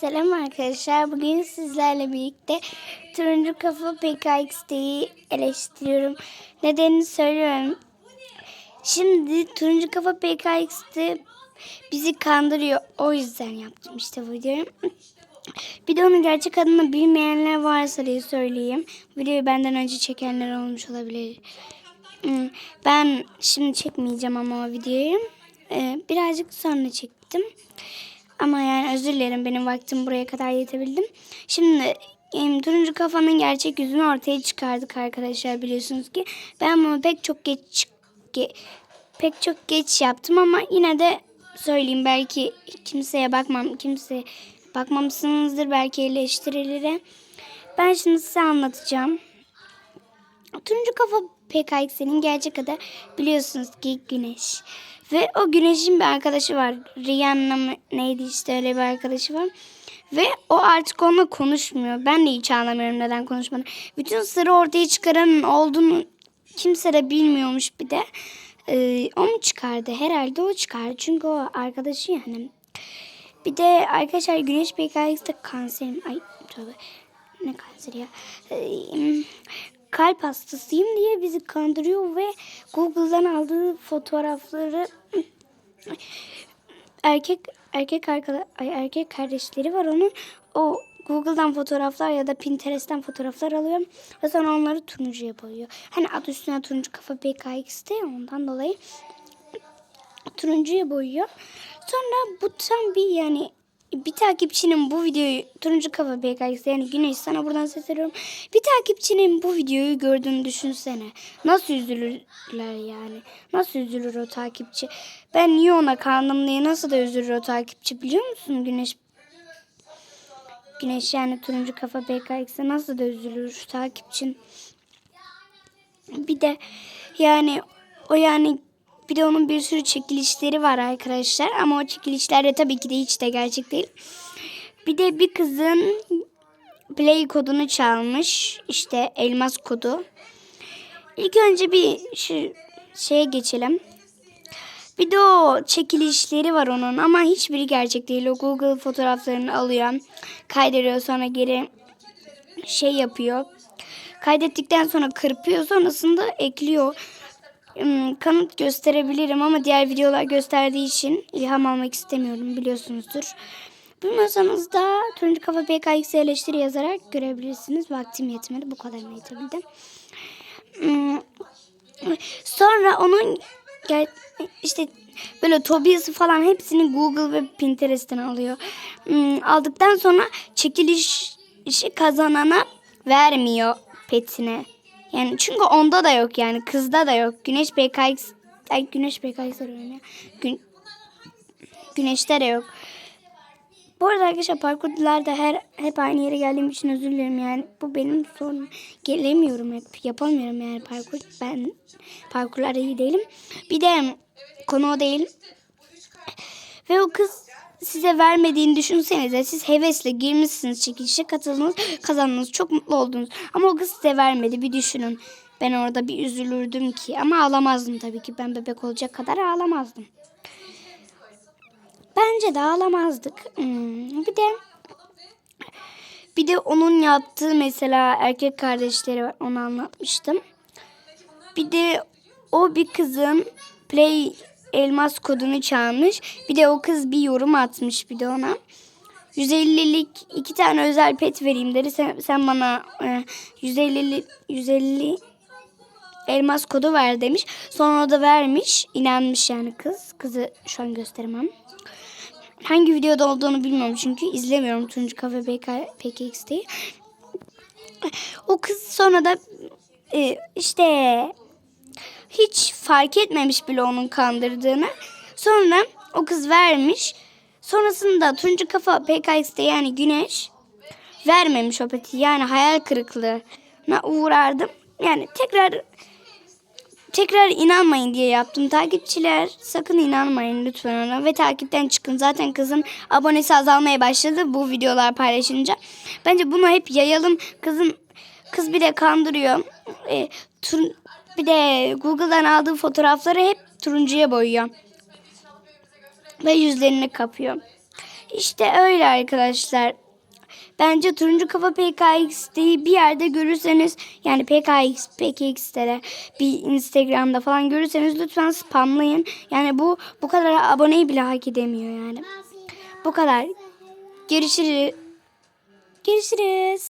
Selam arkadaşlar. Bugün sizlerle birlikte turuncu kafa PKX'yi eleştiriyorum. Nedenini söylüyorum. Şimdi turuncu kafa PKX'de bizi kandırıyor. O yüzden yaptım işte videoyu. Bir de onun gerçek adını bilmeyenler varsa diye söyleyeyim. Videoyu benden önce çekenler olmuş olabilir. Hmm, Ben şimdi çekmeyeceğim ama o videoyu. Ee, Birazcık sonra çektim. Ama yani özür dilerim benim vaktim buraya kadar yetebildim. Şimdi turuncu kafanın gerçek yüzünü ortaya çıkardık arkadaşlar biliyorsunuz ki. Ben bunu pek çok geç ge- pek çok geç yaptım ama yine de söyleyeyim belki kimseye bakmam kimse bakmamışsınızdır belki eleştirilere. Ben şimdi size anlatacağım. Turuncu kafa PKX'nin gerçek adı biliyorsunuz ki Güneş. Ve o Güneş'in bir arkadaşı var. Rihanna mı neydi işte öyle bir arkadaşı var. Ve o artık onunla konuşmuyor. Ben de hiç anlamıyorum neden konuşmadığını. Bütün sırrı ortaya çıkaranın olduğunu kimse de bilmiyormuş bir de. Ee, o mu çıkardı? Herhalde o çıkardı. Çünkü o arkadaşı yani. Bir de arkadaşlar Güneş PKX'de kanser Ay tövbe. Ne kanseri ya? Ee, kalp hastasıyım diye bizi kandırıyor ve Google'dan aldığı fotoğrafları erkek erkek arkada ay erkek kardeşleri var onun. O Google'dan fotoğraflar ya da Pinterest'ten fotoğraflar alıyor ve sonra onları turuncuya boyuyor. Hani adı üstüne turuncu kafa ya ondan dolayı turuncuya boyuyor. Sonra bu tam bir yani bir takipçinin bu videoyu turuncu kafa BKX yani Güneş sana buradan sesleniyorum. Bir takipçinin bu videoyu gördüğünü düşünsene. Nasıl üzülürler yani. Nasıl üzülür o takipçi. Ben niye ona kandım diye nasıl da üzülür o takipçi biliyor musun Güneş? Güneş yani turuncu kafa BKX'e nasıl da üzülür takipçin. Bir de yani o yani bir de onun bir sürü çekilişleri var arkadaşlar. Ama o çekilişler de tabii ki de hiç de gerçek değil. Bir de bir kızın play kodunu çalmış. İşte elmas kodu. İlk önce bir şu şeye geçelim. Bir de o çekilişleri var onun ama hiçbiri gerçek değil. O Google fotoğraflarını alıyor, kaydediyor sonra geri şey yapıyor. Kaydettikten sonra kırpıyor sonrasında ekliyor. Kanıt gösterebilirim ama diğer videolar gösterdiği için ilham almak istemiyorum biliyorsunuzdur. Bilmiyorsanız da Turuncu Kafa PKX eleştiri yazarak görebilirsiniz. Vaktim yetmedi. Bu kadarına yetebildim. Sonra onun işte böyle Tobias'ı falan hepsini Google ve Pinterest'ten alıyor. Aldıktan sonra çekiliş işi kazanana vermiyor petine. Yani çünkü onda da yok yani kızda da yok. Güneş PKX ay Güneş PKX arıyorum ya. Gün, güneşte de yok. Bu arada arkadaşlar parkurlarda her hep aynı yere geldiğim için özür dilerim yani. Bu benim sorunum. Gelemiyorum hep. Yapamıyorum yani parkur. Ben parkurlarda iyi değilim. Bir de konu o değil. Ve o kız size vermediğini düşünsenize. Siz hevesle girmişsiniz çekilişe katıldınız, kazandınız. Çok mutlu oldunuz. Ama o kız size vermedi. Bir düşünün. Ben orada bir üzülürdüm ki. Ama ağlamazdım tabii ki. Ben bebek olacak kadar ağlamazdım. Bence de ağlamazdık. Hmm, Bir de bir de onun yaptığı mesela erkek kardeşleri var. Onu anlatmıştım. Bir de o bir kızın play elmas kodunu çalmış. Bir de o kız bir yorum atmış bir de ona. 150'lik iki tane özel pet vereyim dedi. Sen, sen bana e, 150 150 elmas kodu ver demiş. Sonra da vermiş. İnanmış yani kız. Kızı şu an gösteremem. Hangi videoda olduğunu bilmiyorum çünkü izlemiyorum Turuncu Kafe BK, PKX'teyi. O kız sonra da e, işte hiç fark etmemiş bile onun kandırdığını. Sonra o kız vermiş. Sonrasında Turuncu Kafa PKX'te yani Güneş vermemiş o peti. Yani hayal kırıklığına uğrardım. Yani tekrar tekrar inanmayın diye yaptım. Takipçiler sakın inanmayın lütfen ona ve takipten çıkın. Zaten kızın abonesi azalmaya başladı bu videolar paylaşınca. Bence bunu hep yayalım. Kızın kız bir de kandırıyor. E, tur- bir de Google'dan aldığı fotoğrafları hep turuncuya boyuyor. Ve yüzlerini kapıyor. İşte öyle arkadaşlar. Bence turuncu kafa PKX'deyi bir yerde görürseniz yani PKX, PKX'lere bir Instagram'da falan görürseniz lütfen spamlayın. Yani bu bu kadar aboneyi bile hak edemiyor yani. Bu kadar. Görüşürüz. Görüşürüz.